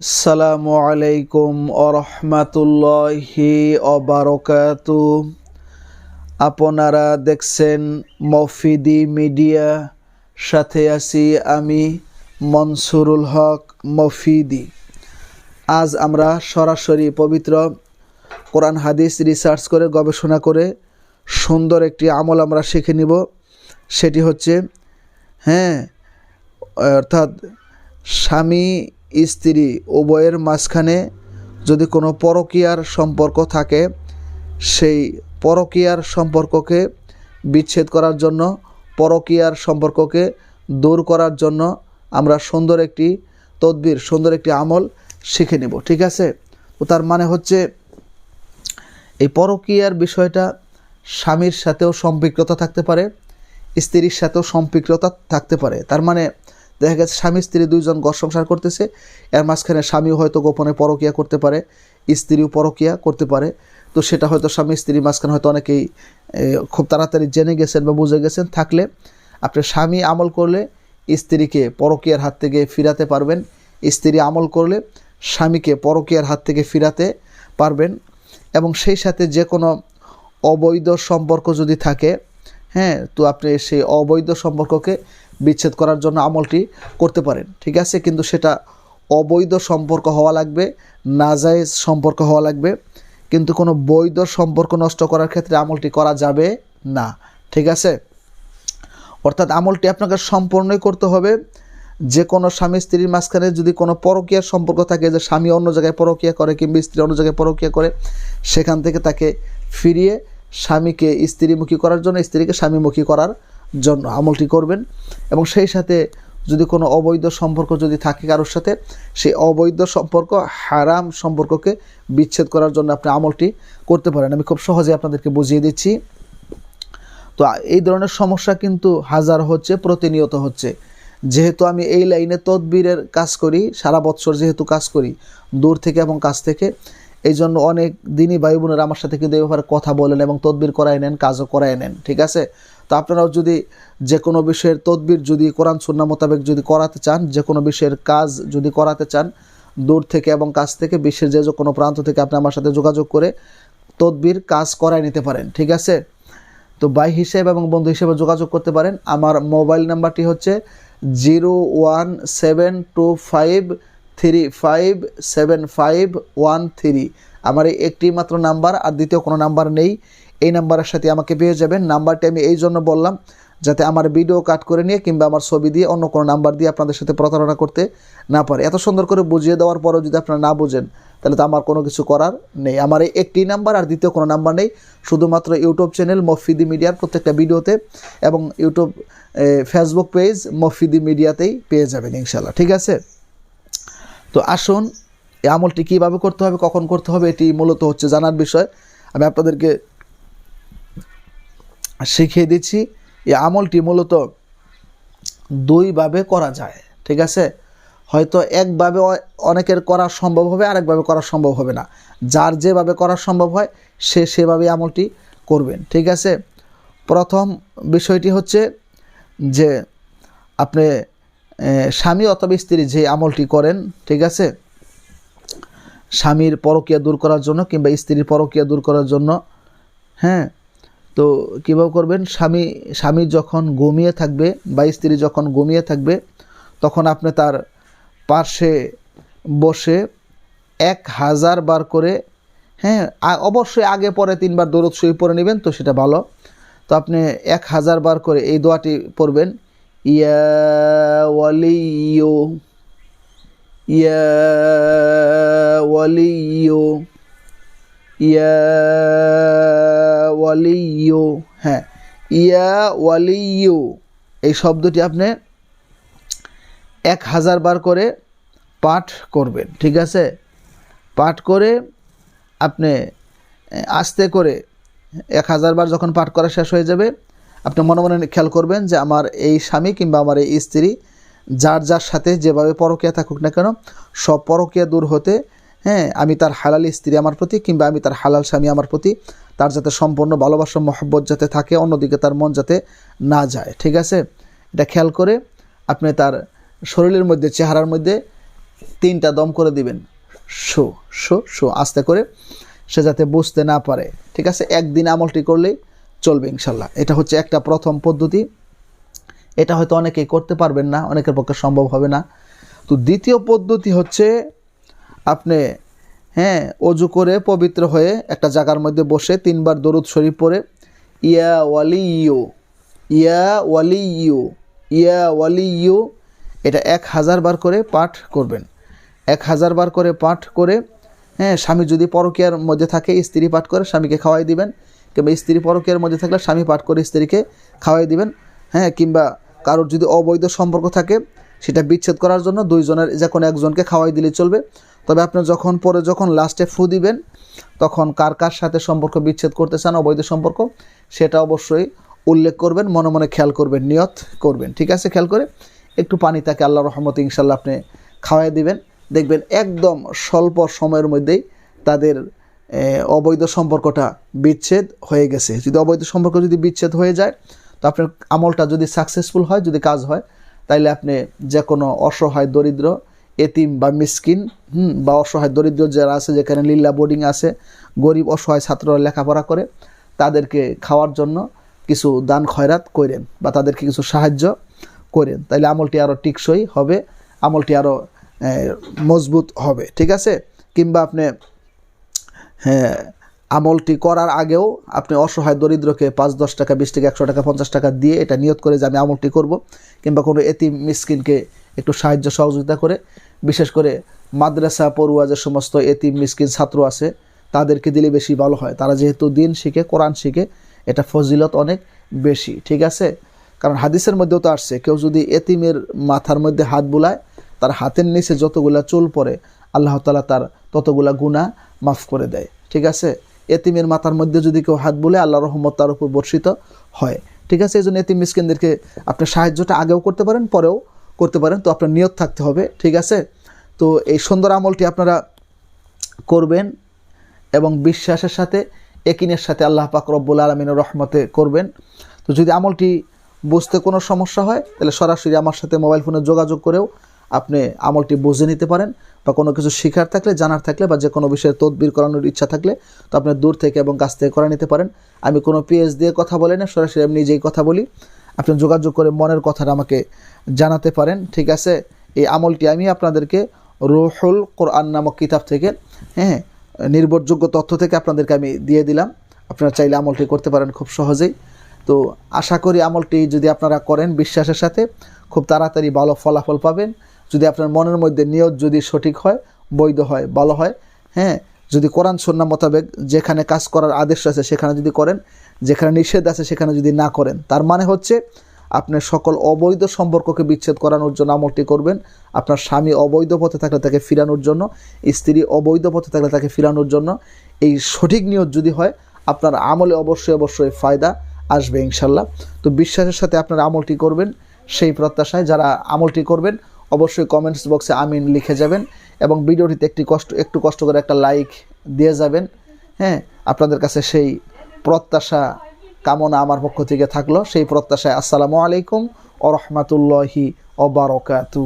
আসসালামু আলাইকুম আরহামাতুল্লাহি অবারকাতু আপনারা দেখছেন মফিদি মিডিয়া, সাথে আছি আমি মনসুরুল হক মফিদি। আজ আমরা সরাসরি পবিত্র কোরআন হাদিস রিসার্চ করে, গবেষণা করে সুন্দর একটি আমল আমরা শিখে নিব। সেটি হচ্ছে হ্যাঁ অর্থাৎ স্বামী স্ত্রী উভয়ের মাঝখানে যদি কোনো পরকীয়ার সম্পর্ক থাকে, সেই পরকীয়ার সম্পর্ককে বিচ্ছেদ করার জন্য, পরকীয়ার সম্পর্ককে দূর করার জন্য আমরা সুন্দর একটি তদবির, সুন্দর একটি আমল শিখে নেব, ঠিক আছে? তো তার মানে হচ্ছে, এই পরকীয়ার বিষয়টা স্বামীর সাথেও সম্পৃক্ততা থাকতে পারে, স্ত্রীর সাথেও সম্পৃক্ততা থাকতে পারে। তার মানে দেখা গেছে স্বামী, স্ত্রী দুইজন ঘর সংসার করতেছে। এর মাঝখানে স্বামীও হয়তো গোপনে পরকিয়া করতে পারে, স্ত্রীও পরকিয়া করতে পারে। তো সেটা হয়তো স্বামী, স্ত্রীর মাঝখানে হয়তো অনেকেই খুব তাড়াতাড়ি জেনে গেছেন বা বুঝে গেছেন। থাকলে আপনি স্বামী আমল করলে স্ত্রীকে পরকিয়ার হাত থেকে ফিরাতে পারবেন। স্ত্রী আমল করলে স্বামীকে পরকিয়ার হাত থেকে ফিরাতে পারবেন। এবং সেই সাথে যে কোনো অবৈধ সম্পর্ক যদি থাকে হ্যাঁ তো আপনি সেই অবৈধ সম্পর্ককে বিচ্ছেদ করার জন্য আমলটি করতে পারেন, ঠিক আছে? কিন্তু সেটা অবৈধ সম্পর্ক হওয়া লাগবে, নাজায়েজ সম্পর্ক হওয়া লাগবে। কিন্তু কোনো বৈধ সম্পর্ক নষ্ট করার ক্ষেত্রে আমলটি করা যাবে না, ঠিক আছে? অর্থাৎ আমলটি আপনাকে সম্পূর্ণই করতে হবে। যে কোনো স্বামী স্ত্রীর মাঝখানে যদি কোনো পরকীয়ার সম্পর্ক থাকে, যে স্বামী অন্য জায়গায় পরকীয়া করে কিংবা স্ত্রী অন্য জায়গায় পরকীয়া করে, সেখান থেকে তাকে ফিরিয়ে স্বামীকে স্ত্রীমুখী করার জন্য, স্ত্রীকে স্বামীমুখী করার জন্য আমলটি করবেন। এবং সেই সাথে যদি কোনো অবৈধ সম্পর্ক যদি থাকে কারোর সাথে, সেই অবৈধ সম্পর্ক, হারাম সম্পর্ককে বিচ্ছেদ করার জন্য আপনি আমলটি করতে পারেন। আমি খুব সহজে আপনাদেরকে বুঝিয়ে দিচ্ছি। তো এই ধরনের সমস্যা কিন্তু হাজার হচ্ছে, প্রতিনিয়ত হচ্ছে। যেহেতু আমি এই লাইনে তদবিরের কাজ করি, সারা বছর যেহেতু কাজ করি, দূর থেকে এবং কাছ থেকে এই জন্য অনেক দিনই ভাই বোনেরা আমার সাথে কিন্তু এই ব্যাপারে কথা বলেন এবং তদবির করায় নেন, কাজও করায় নেন, ঠিক আছে? তো আপনারাও যদি যে কোনো বিষয়ের তদবির যদি কোরআন সুন্না মোতাবেক যদি করাতে চান যে কোনো বিষয়ের কাজ যদি করাতে চান, দূর থেকে এবং কাছ থেকে, বিশ্বের যে কোনো প্রান্ত থেকে আপনি আমার সাথে যোগাযোগ করে তদবির, কাজ করায় নিতে পারেন, ঠিক আছে? তো বাই হিসেবে এবং বন্ধু হিসেবে যোগাযোগ করতে পারেন। আমার মোবাইল নাম্বারটি হচ্ছে zero one seven two five three five seven five one three আমার এই একটি মাত্র নাম্বার আর দ্বিতীয় কোনো নাম্বার নেই। এই নাম্বারের সাথে আমাকে পেয়ে যাবেন। নাম্বারটি আমি এই জন্য বললাম, যাতে আমার ভিডিও কাট করে নিয়ে কিংবা আমার ছবি দিয়ে অন্য কোনো নাম্বার দিয়ে আপনাদের সাথে প্রতারণা করতে না পারে। এত সুন্দর করে বুঝিয়ে দেওয়ার পরেও যদি আপনারা না বুঝেন, তাহলে তো আমার কোনো কিছু করার নেই। আমার এই একটি নাম্বার আর দ্বিতীয় কোনো নাম্বার নেই। শুধুমাত্র ইউটিউব চ্যানেল মফিদি মিডিয়ার প্রত্যেকটা ভিডিওতে এবং ইউটিউব ফেসবুক পেজ মফিদি মিডিয়াতেই পেয়ে যাবেন ইনশাল্লাহ ঠিক আছে? তো আসুন, এই আমলটি কীভাবে করতে হবে, কখন করতে হবে, এটি মূলত হচ্ছে জানার বিষয়। আমি আপনাদেরকে শিখিয়ে দিচ্ছি, এই আমলটি মূলত দুইভাবে করা যায়, ঠিক আছে? হয়তো একভাবে অনেকের করা সম্ভব হবে, আরেকভাবে করা সম্ভব হবে না। যার যেভাবে করা সম্ভব হয়, সে সেভাবে আমলটি করবেন, ঠিক আছে? প্রথম বিষয়টি হচ্ছে যে, আপনি স্বামী অথবা স্ত্রী যে আমলটি করেন, ঠিক আছে? স্বামীর পরকীয়া দূর করার জন্য কিংবা স্ত্রীর পরকিয়া দূর করার জন্য হ্যাঁ? তো কীভাবে করবেন? স্বামী স্বামী যখন ঘুমিয়ে থাকবে বা স্ত্রী যখন ঘুমিয়ে থাকবে, তখন আপনি তার পাশে বসে এক হাজার বার করে হ্যাঁ অবশ্যই আগে পরে তিনবার দরদ সই পরে নেবেন, তো সেটা ভালো। তো আপনি এক হাজার বার করে এই দোয়াটি পড়বেন। ইয়া ওয়ালিয়ু ইয়া ওয়ালিয়ু ইয়া ওয়ালিয়ু হ্যাঁ ইয়া ওয়ালিয়ু এই শব্দটি আপনি এক হাজার বার করে পাঠ করবেন, ঠিক আছে? পাঠ করে আপনি আস্তে করে এক হাজার বার যখন পাঠ করা শেষ হয়ে যাবে আপনি মনে মনে খেয়াল করবেন যে আমার এই স্বামী কিংবা আমার এই স্ত্রী যার যার সাথে যেভাবে পরকীয়া থাকুক না কেন, সব পরকীয়া দূর হতে হ্যাঁ আমি তার হালাল স্ত্রী আমার প্রতি কিংবা আমি তার হালাল স্বামী আমার প্রতি, তার যাতে সম্পূর্ণ ভালোবাসা, মহব্বত যাতে থাকে, অন্যদিকে তার মন যাতে না যায়। ঠিক আছে? এটা খেয়াল করে আপনি তার শরীরের মধ্যে, চেহারার মধ্যে তিনটা দম করে দিবেন। শো শো শো, আস্তে করে সে যাতে বুঝতে না পারে। ঠিক আছে? একদিন আমলটি করলেই চলবে ইনশাল্লাহ। এটা হচ্ছে একটা প্রথম পদ্ধতি। এটা হয়তো অনেকেই করতে পারবেন না, অনেকের পক্ষে সম্ভব হবে না। তো দ্বিতীয় পদ্ধতি হচ্ছে আপনি হ্যাঁ অজু করে পবিত্র হয়ে একটা জায়গার মধ্যে বসে তিনবার দরুদ শরীফ পরে ইয়া ওয়ালি ইউ ইয়া ওয়ালি ইউ ইয়া ওয়ালি ইউ এটা এক হাজার বার করে পাঠ করবেন। এক হাজার বার করে পাঠ করে হ্যাঁ স্বামী যদি পরকীয়ার মধ্যে থাকে, স্ত্রী পাঠ করে স্বামীকে খাওয়াই দিবেন। কিংবা স্ত্রী পরকীয়ার মধ্যে থাকলে স্বামী পাঠ করে স্ত্রীকে খাওয়াই দিবেন হ্যাঁ কিংবা কারোর যদি অবৈধ সম্পর্ক থাকে, সেটা বিচ্ছেদ করার জন্য দুইজনের যে কোনো একজনকে খাওয়াই দিলে চলবে। তবে আপনি যখন পরে যখন লাস্টে ফু দিবেন, তখন কার কার সাথে সম্পর্ক বিচ্ছেদ করতে চান, অবৈধ সম্পর্ক, সেটা অবশ্যই উল্লেখ করবেন, মনে মনে খেয়াল করবেন, নিয়ত করবেন, ঠিক আছে? খেয়াল করে একটু পানি তাকে আল্লাহ রহমত ইনশাল্লাহ আপনি খাওয়াই দিবেন। দেখবেন একদম স্বল্প সময়ের মধ্যেই তাদের অবৈধ সম্পর্কটা বিচ্ছেদ হয়ে গেছে। যদি অবৈধ সম্পর্ক যদি বিচ্ছেদ হয়ে যায়, তো আপনার আমলটা যদি সাকসেসফুল হয়, যদি কাজ হয়, তাইলে আপনি যে কোনো অসহায় দরিদ্র, এতিম বা মিসকিন, হুম, বা অসহায় দরিদ্র যারা আছে, যেখানে লীলা বোর্ডিং আছে, গরিব অসহায় ছাত্ররা লেখাপড়া করে, তাদেরকে খাওয়ার জন্য কিছু দান খয়রাত করেন বা তাদেরকে কিছু সাহায্য করেন। তাইলে আমলটি আরও টিকসই হবে, আমলটি আরও মজবুত হবে, ঠিক আছে? কিংবা আপনি আমলটি করার আগেও আপনি অসহায় দরিদ্রকে পাঁচ, দশ টাকা, বিশ টাকা, একশো টাকা, পঞ্চাশ টাকা দিয়ে এটা নিয়ত করে যে আমি আমলটি করব, কিংবা কোনো এতিম মিসকিনকে একটু সাহায্য, সহযোগিতা করে, বিশেষ করে মাদ্রাসা পড়ুয়া যে সমস্ত এতিম মিসকিন ছাত্র আছে, তাদেরকে দিলে বেশি ভালো হয়। তারা যেহেতু দিন শিখে, কোরআন শিখে, এটা ফজিলত অনেক বেশি, ঠিক আছে? কারণ হাদিসের মধ্যেও তো আসছে, কেউ যদি এতিমের মাথার মধ্যে হাত বুলায়, তার হাতের নিচে যতগুলা চুল পড়ে, আল্লাহ তালা তার ততগুলা গুণা মাফ করে দেয়, ঠিক আছে? এতিমের মাথার মধ্যে যদি কেউ হাত বলে আল্লাহ রহমত তার উপর বর্ষিত হয়, ঠিক আছে? এই জন্য এতিম মিসকিনদেরকে আপনি সাহায্যটা আগেও করতে পারেন, পরেও করতে পারেন, তো আপনার নিয়ত থাকতে হবে, ঠিক আছে? তো এই সুন্দর আমলটি আপনারা করবেন এবং বিশ্বাসের সাথে একিনের সাথে আল্লাহ পাক রব্বুল আলমিনের রহমতে করবেন। তো যদি আমলটি বুঝতে কোনো সমস্যা হয়, তাহলে সরাসরি আমার সাথে মোবাইল ফোনে যোগাযোগ করেও আপনি আমলটি বুঝে নিতে পারেন বা কোনো কিছু শেখার থাকলে, জানার থাকলে বা যে কোনো বিষয়ে তদবির করানোর ইচ্ছা থাকলে তো আপনি দূর থেকে এবং কাছ থেকে করে নিতে পারেন। আমি কোনো পিএস দিয়ে কথা বলি না, সরাসরি আমি নিজেই কথা বলি। আপনি যোগাযোগ করে মনের কথাটা আমাকে জানাতে পারেন, ঠিক আছে? এই আমলটি আমি আপনাদেরকে রুহুল কোরআন নামক কিতাব থেকে হ্যাঁ নির্ভরযোগ্য তথ্য থেকে আপনাদেরকে আমি দিয়ে দিলাম। আপনারা চাইলে আমলটি করতে পারেন খুব সহজেই। তো আশা করি আমলটি যদি আপনারা করেন, বিশ্বাসের সাথে খুব তাড়াতাড়ি ভালো ফলাফল পাবেন। যদি আপনার মনের মধ্যে নিয়ত যদি সঠিক হয়, বৈধ হয়, ভালো হয় হ্যাঁ যদি কোরআন সন্না মোতাবেক যেখানে কাজ করার আদেশ আছে সেখানে যদি করেন, যেখানে নিষেধ আছে সেখানে যদি না করেন, তার মানে হচ্ছে আপনার সকল অবৈধ সম্পর্ককে বিচ্ছেদ করানোর জন্য আমলটি করবেন, আপনার স্বামী অবৈধ পথে থাকলে তাকে ফিরানোর জন্য, স্ত্রী অবৈধ পথে থাকলে তাকে ফিরানোর জন্য, এই সঠিক নিয়ত যদি হয়, আপনার আমলে অবশ্যই অবশ্যই ফায়দা আসবে ইনশাল্লাহ। তো বিশ্বাসের সাথে আপনার আমলটি করবেন, সেই প্রত্যাশায় যারা আমলটি করবেন অবশ্যই কমেন্টস বক্সে আমিন লিখে যাবেন এবং ভিডিওটিতে একটি কষ্ট, একটু কষ্ট করে একটা লাইক দিয়ে যাবেন। হ্যাঁ আপনাদের কাছে সেই প্রত্যাশা, কামনা আমার পক্ষ থেকে থাকল। সেই প্রত্যাশায় আসসালামু আলাইকুম ও রহমতুল্লাহি অবারকাতু